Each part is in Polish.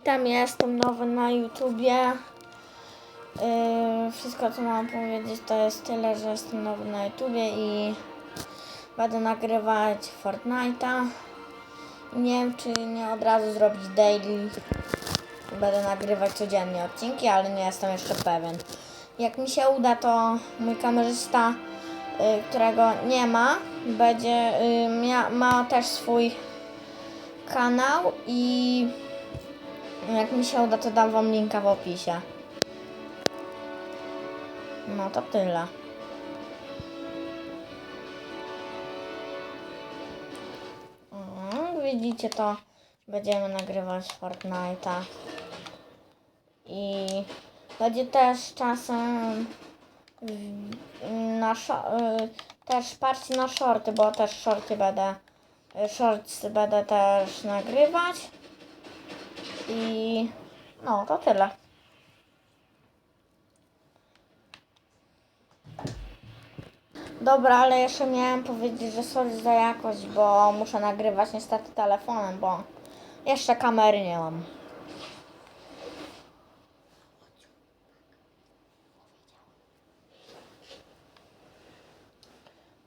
Witam, ja jestem nowy na YouTubie. Yy, wszystko co mam powiedzieć to jest tyle, że jestem nowy na YouTubie i będę nagrywać Fortnite'a. Nie wiem czy nie od razu zrobić daily. Będę nagrywać codziennie odcinki, ale nie jestem jeszcze pewien. Jak mi się uda, to mój kamerzysta, yy, którego nie ma, będzie yy, ma też swój kanał i jak mi się uda, to dam wam linka w opisie. No to tyle. Mm, widzicie to, będziemy nagrywać Fortnite'a. I będzie też czasem na y, też patrzcie na shorty, bo też shorty będę y, shorts będę też nagrywać. I no, to tyle. Dobra, ale jeszcze miałem powiedzieć, że sorry za jakość, bo muszę nagrywać niestety telefonem, bo jeszcze kamery nie mam.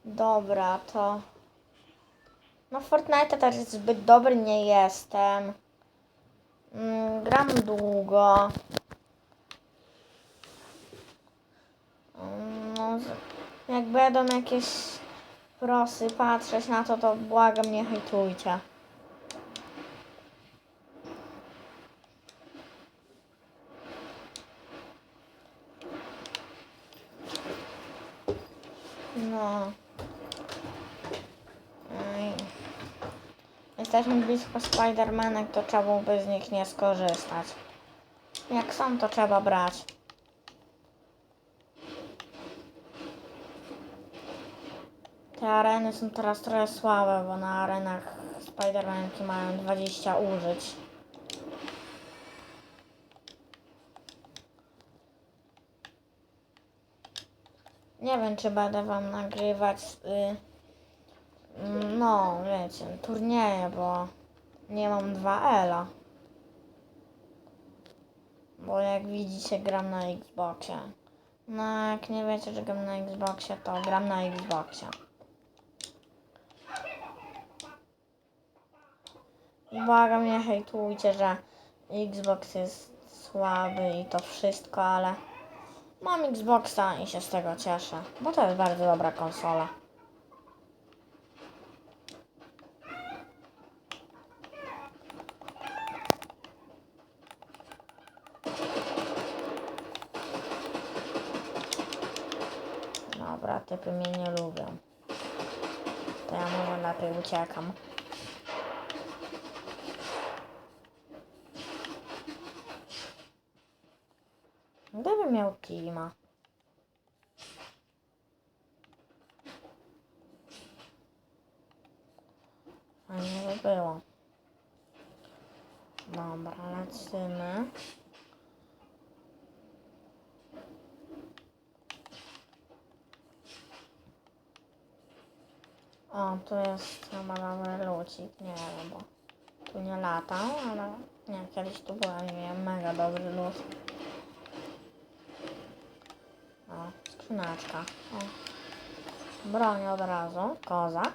Dobra, to... No Fortnite też zbyt dobry nie jestem. Mm, gram długo. Mm, No, jak będą jakieś prosy patrzeć na to, to błagam nie hejtujcie. No. Ej. Jesteśmy blisko Spidermanek, to trzeba byłoby z nich nie skorzystać. Jak są, to trzeba brać. Te areny są teraz trochę słabe, bo na arenach Spidermanki mają 20 użyć. Nie wiem, czy będę wam nagrywać y, no, wiecie, turnieje, bo nie mam 2L. Bo jak widzicie, gram na Xboxie. No, jak nie wiecie, że gram na Xboxie, to gram na Xboxie. Błagam, nie hejtujcie, że Xbox jest słaby i to wszystko, ale mam Xboxa i się z tego cieszę, bo to jest bardzo dobra konsola. Dobra, typy mnie nie lubią. To ja może lepiej uciekam. Gdybym miał teama. Fajnie by było. Dobra, lecimy. O, tu jest chyba dobry lucik, nie wiem, bo tu nie latał, ale nie, kiedyś tu byłem i miałem mega dobry lód. O, skrzyneczka. O. Broń od razu, kozak.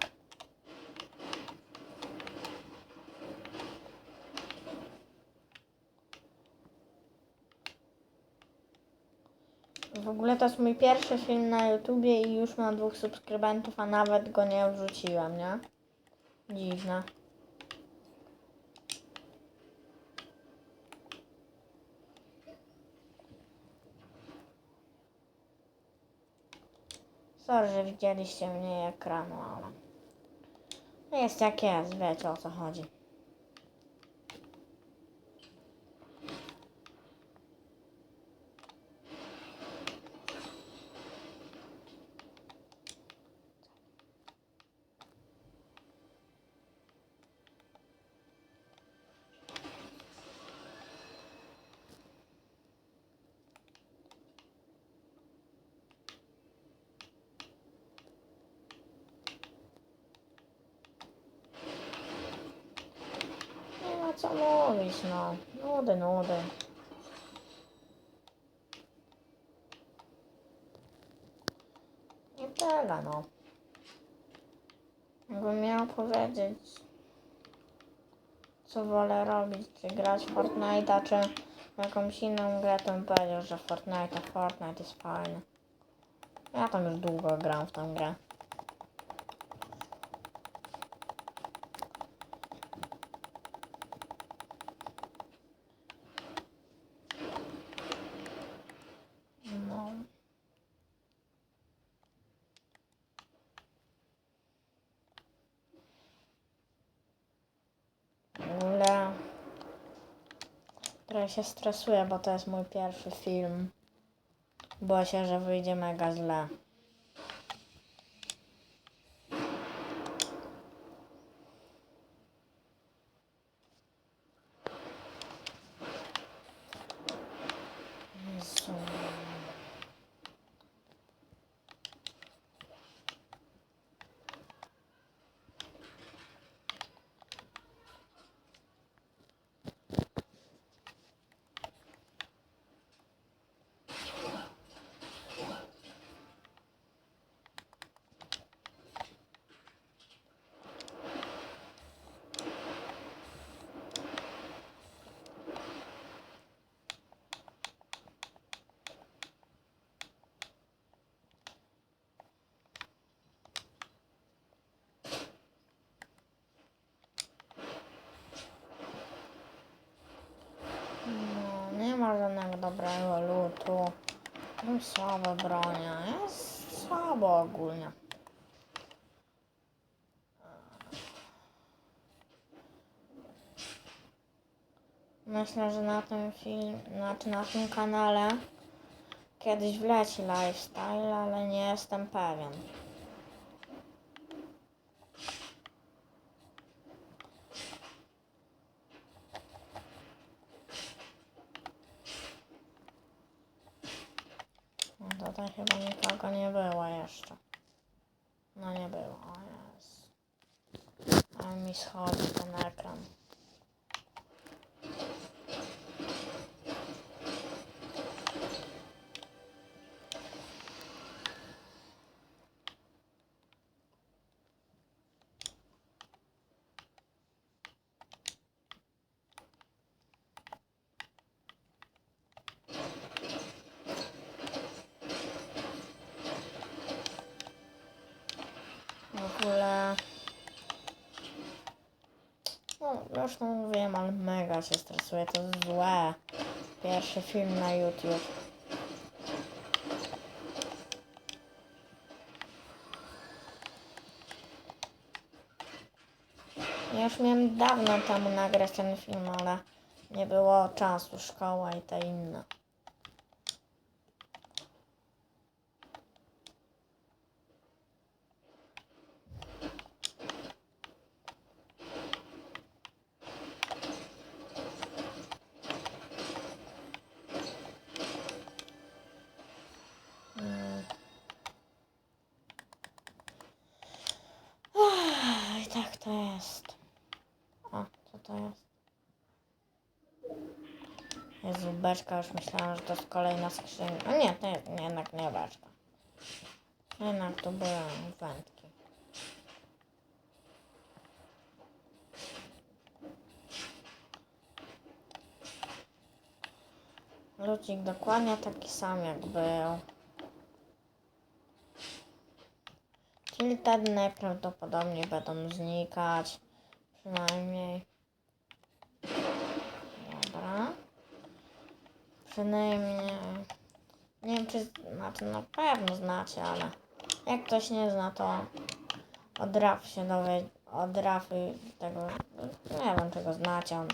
W ogóle to jest mój pierwszy film na YouTubie i już mam dwóch subskrybentów, a nawet go nie wrzuciłem, nie? Dziwne. Sorry, że widzieliście mniej ekranu, ale... No Jest jak jest, wiecie o co chodzi. Co mówić, no. Nudy, nudy. I tyle, no. Jakbym miał powiedzieć, co wolę robić, czy grać w Fortnite'a, czy jakąś inną grę, to bym powiedział, że Fortnite, Fortnite jest fajny. Ja tam już długo gram w tą grę. No. W ogóle się stresuję, bo to jest mój pierwszy film. Boję się, że wyjdzie mega źle. Jezu. No, nie ma żadnego dobrego lutu. Są słabe bronie. Jest słabo ogólnie. Myślę, że na tym film, znaczy na tym kanale kiedyś wleci lifestyle, ale nie jestem pewien. No tutaj chyba nikogo nie było jeszcze. No nie było, jest. Ale mi schodzi ten ekran. W ogóle... No, zresztą mówiłem, ale mega się stresuję, to jest złe. Pierwszy film na YouTube. Ja już miałem dawno temu nagrać ten film, ale nie było czasu, szkoła i te inne. Beczka, już myślałam, że to jest kolejna skrzynia. A nie, to nie, jednak nie beczka. Jednak to były wędki. Lucik dokładnie taki sam jak był. Tilted najprawdopodobniej będą znikać. Przynajmniej. Dobra. Przynajmniej. Nie wiem, czy znaczy na pewno znacie, ale jak ktoś nie zna, to od Raf się dowie, od Rafy tego, nie wiem, czego znacie. On,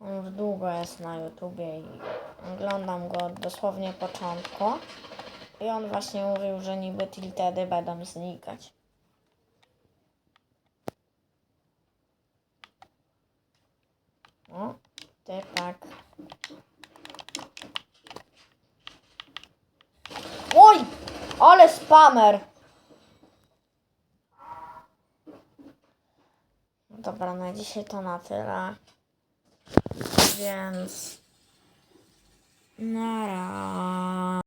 on już długo jest na YouTubie i oglądam go dosłownie początku. I on właśnie mówił, że niby tiltedy będą znikać. O, ty tak. Oj! Ale spamer! Dobra, na dzisiaj to na tyle. więc... No